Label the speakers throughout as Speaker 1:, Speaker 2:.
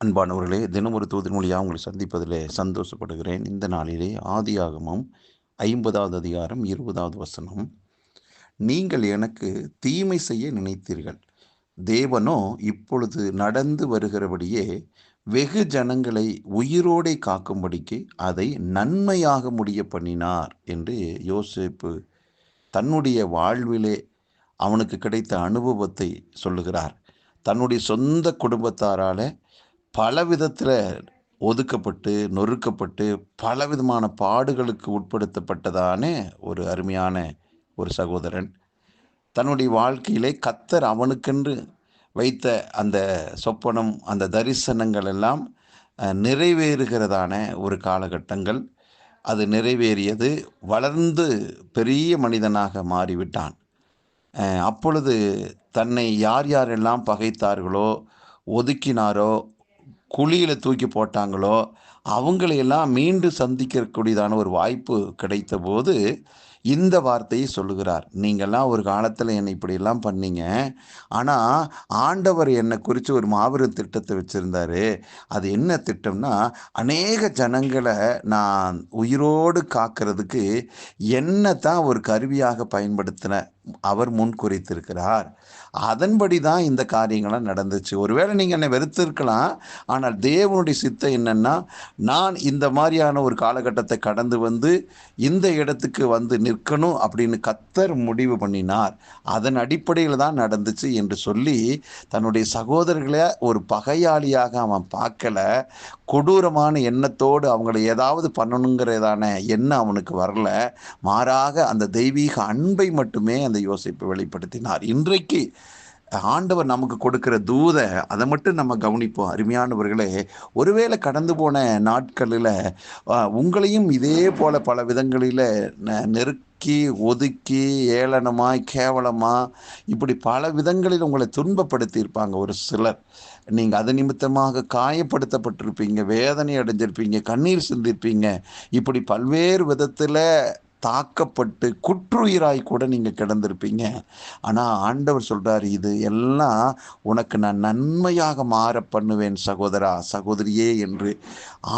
Speaker 1: அன்பானவர்களே தினம் ஒரு தூதன் மொழியாக உங்களை சந்திப்பதில் சந்தோஷப்படுகிறேன். இந்த நாளிலே ஆதியாகமம் ஐம்பதாவது அதிகாரம் இருபதாவது வசனம். நீங்கள் எனக்கு தீமை செய்ய நினைத்தீர்கள். தேவனோ இப்பொழுது நடந்து வருகிறபடியே வெகு ஜனங்களை உயிரோடே காக்கும்படிக்கு அதை நன்மையாக முடிய பண்ணினார் என்று யோசிப்பு தன்னுடைய வாழ்விலே அவனுக்கு கிடைத்த அனுபவத்தை சொல்லுகிறார். தன்னுடைய சொந்த குடும்பத்தாரால் பல விதத்தில் ஒதுக்கப்பட்டு நொறுக்கப்பட்டு பலவிதமான பாடுகளுக்கு உட்படுத்தப்பட்டதான ஒரு அருமையான ஒரு சகோதரன். தன்னுடைய வாழ்க்கையிலே கத்தர் அவனுக்கென்று வைத்த அந்த சொப்பனம் அந்த தரிசனங்கள் எல்லாம் நிறைவேறுகிறதான ஒரு காலகட்டங்கள். அது நிறைவேறியது வளர்ந்து பெரிய மனிதனாக மாறிவிட்டான். அப்பொழுது தன்னை யார் யாரெல்லாம் பகைத்தார்களோ ஒதுக்கினாரோ குழியில் தூக்கி போட்டாங்களோ அவங்களையெல்லாம் மீண்டும் சந்திக்கக்கூடியதான ஒரு வாய்ப்பு கிடைத்த போது இந்த வார்த்தையை சொல்லுகிறார். நீங்கள்லாம் ஒரு காலத்தில் என்னை இப்படியெல்லாம் பண்ணீங்க. ஆனால் ஆண்டவர் என்னை குறித்து ஒரு மாபெரும் திட்டத்தை வச்சுருந்தாரு. அது என்ன திட்டம்னா அநேக ஜனங்களை நான் உயிரோடு காக்கிறதுக்கு என்ன தான் ஒரு கருவியாக பயன்படுத்தின அவர் முன் குறித்திருக்கிறார். அதன்படி தான் இந்த காரியங்கள்லாம் நடந்துச்சு. ஒருவேளை நீங்கள் என்னை வெறுத்திருக்கலாம். ஆனால் தேவனுடைய சித்தம் என்னென்னா நான் இந்த மாதிரியான ஒரு காலகட்டத்தை கடந்து வந்து இந்த இடத்துக்கு வந்து நிற்கணும் அப்படின்னு கத்தர் முடிவு பண்ணினார். அதன் அடிப்படையில் தான் நடந்துச்சு என்று சொல்லி தன்னுடைய சகோதரர்களை ஒரு பகையாளியாக அவன் பார்க்கல. கொடூரமான எண்ணத்தோடு அவங்களை ஏதாவது பண்ணணுங்கிறதான எண்ணம் அவனுக்கு வரல. மாறாக அந்த தெய்வீக அன்பை மட்டுமே அந்த யோசிப்பு வெளிப்படுத்தினார். இன்றைக்கு ஆண்டவர் நமக்கு கொடுக்கிற தூதை அதை மட்டும் நம்ம கவனிப்போம். அருமையானவர்களே ஒருவேளை கடந்து போன நாட்களில் உங்களையும் இதே போல பல விதங்களில் நெருக்கி ஒதுக்கி ஏளனமாக கேவலமாக இப்படி பல விதங்களில் உங்களை துன்பப்படுத்தியிருப்பாங்க. ஒரு சிலர் நீங்கள் அது நிமித்தமாக காயப்படுத்தப்பட்டிருப்பீங்க வேதனை அடைஞ்சிருப்பீங்க கண்ணீர் சிந்திருப்பீங்க. இப்படி பல்வேறு விதத்தில் தாக்கப்பட்டு குற்றுயிராய் கூட நீங்கள் கிடந்திருப்பீங்க. ஆனால் ஆண்டவர் சொல்கிறார் இது எல்லாம் உனக்கு நான் நன்மையாக மாற பண்ணுவேன் சகோதரா சகோதரியே என்று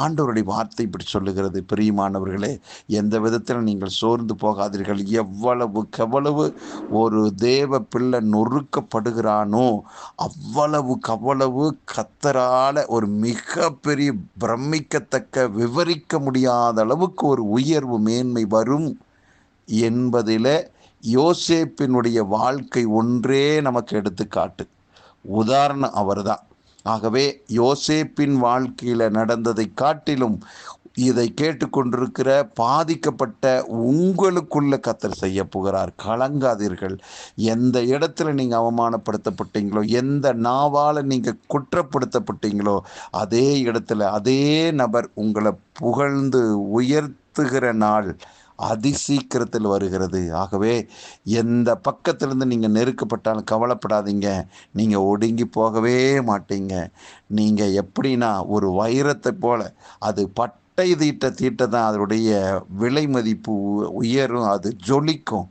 Speaker 1: ஆண்டவருடைய வார்த்தை இப்படி சொல்லுகிறது. பிரியமானவர்களே எந்த விதத்தில் நீங்கள் சோர்ந்து போகாதீர்கள். எவ்வளவு கவ்வளவு ஒரு தேவ பிள்ளை நொறுக்கப்படுகிறானோ அவ்வளவு கவ்வளவு கத்தரால ஒரு மிகப்பெரிய பிரமிக்கத்தக்க விவரிக்க முடியாத அளவுக்கு ஒரு உயர்வு மேன்மை வரும். என்பதில் யோசேப்பினுடைய வாழ்க்கை ஒன்றே நமக்கு எடுத்துக்காட்டு. உதாரணம் அவர்தான். ஆகவே யோசேப்பின் வாழ்க்கையில் நடந்ததை காட்டிலும் இதை கேட்டுக்கொண்டிருக்கிற பாதிக்கப்பட்ட உங்களுக்குள்ள கத்தர் செய்ய போகிறார். கலங்காதீர்கள். எந்த இடத்துல நீங்கள் அவமானப்படுத்தப்பட்டீங்களோ எந்த நாவால் நீங்கள் குற்றப்படுத்தப்பட்டீங்களோ அதே இடத்துல அதே நபர் உங்களை புகழ்ந்து உயர்த்துகிற நாள் அதிசீக்கிரத்தில் வருகிறது. ஆகவே எந்த பக்கத்திலிருந்து நீங்கள் நெருக்கப்பட்டாலும் கவலைப்படாதீங்க. நீங்கள் ஒடுங்கி போகவே மாட்டீங்க. நீங்கள் எப்படின்னா ஒரு வைரத்தை போல். அது பட்டை தீட்ட தீட்ட தான் அதனுடைய விலை மதிப்பு உயரும் அது ஜொலிக்கும்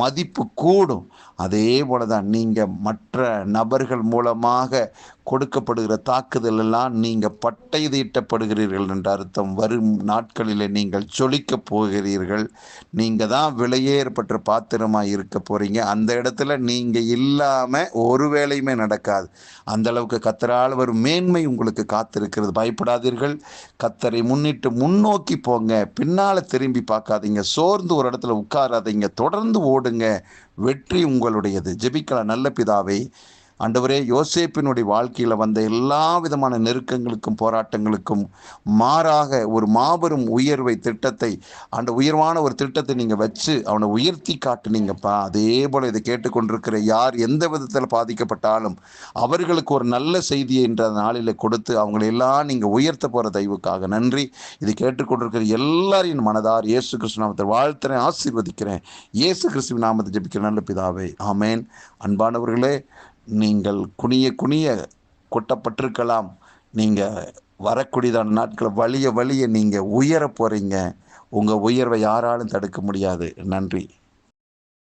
Speaker 1: மதிப்பு கூடும். அதே போல தான் நீங்கள் மற்ற நபர்கள் மூலமாக கொடுக்கப்படுகிற தாக்குதல் எல்லாம் நீங்கள் பட்டை தீட்டப்படுகிறீர்கள் என்ற அர்த்தம். வரும் நாட்களில் நீங்கள் சொலிக்க போகிறீர்கள். நீங்கள் தான் விலையேற்பட்ட பாத்திரமாக இருக்க போகிறீங்க அந்த இடத்துல நீங்கள் இல்லாமல் ஒரு வேலையுமே நடக்காது. அந்த அளவுக்கு கத்தரால் வரும் மேன்மை உங்களுக்கு காத்திருக்கிறது. பயப்படாதீர்கள். கத்தரை முன்னிட்டு முன்னோக்கி போங்க. பின்னால் திரும்பி பார்க்காதீங்க. சோர்ந்து ஒரு இடத்துல உட்காராதீங்க. தொடர்ந்து ஓடுங்க. வெற்றி உங்களுடையது. ஜெபிக்கலாம். நல்ல பிதாவை ஆண்டவரே யோசேப்பினுடைய வாழ்க்கையில் வந்த எல்லா விதமான நெருக்கங்களுக்கும் போராட்டங்களுக்கும் மாறாக ஒரு மாபெரும் உயர்வை திட்டத்தை அந்த உயர்வான ஒரு திட்டத்தை நீங்கள் வச்சு அவனை உயர்த்தி காட்டுனீங்கப்பா. அதே போல் இதை கேட்டுக்கொண்டிருக்கிற யார் எந்த விதத்தில் பாதிக்கப்பட்டாலும் அவர்களுக்கு ஒரு நல்ல செய்தியை என்ற நாளில் கொடுத்து அவங்களை எல்லாம் நீங்கள் உயர்த்த போகிற தெய்வுக்காக நன்றி. இது கேட்டுக்கொண்டிருக்கிற எல்லாரையும் மனதார் இயேசு கிறிஸ்து நாமத்தை வாழ்த்துறேன் ஆசீர்வதிக்கிறேன். இயேசு கிறிஸ்துவ நாமத்தை ஜபிக்கிற நல்ல பிதாவே ஆமேன். அன்பானவர்களே நீங்கள் குனிய குனிய கொட்டப்பட்டிருக்கலாம். நீங்கள் வரக்கூடியதான நாட்கள் வழிய வழிய நீங்கள் உயர போகிறீங்க உங்கள் உயர்வை யாராலும் தடுக்க முடியாது. நன்றி.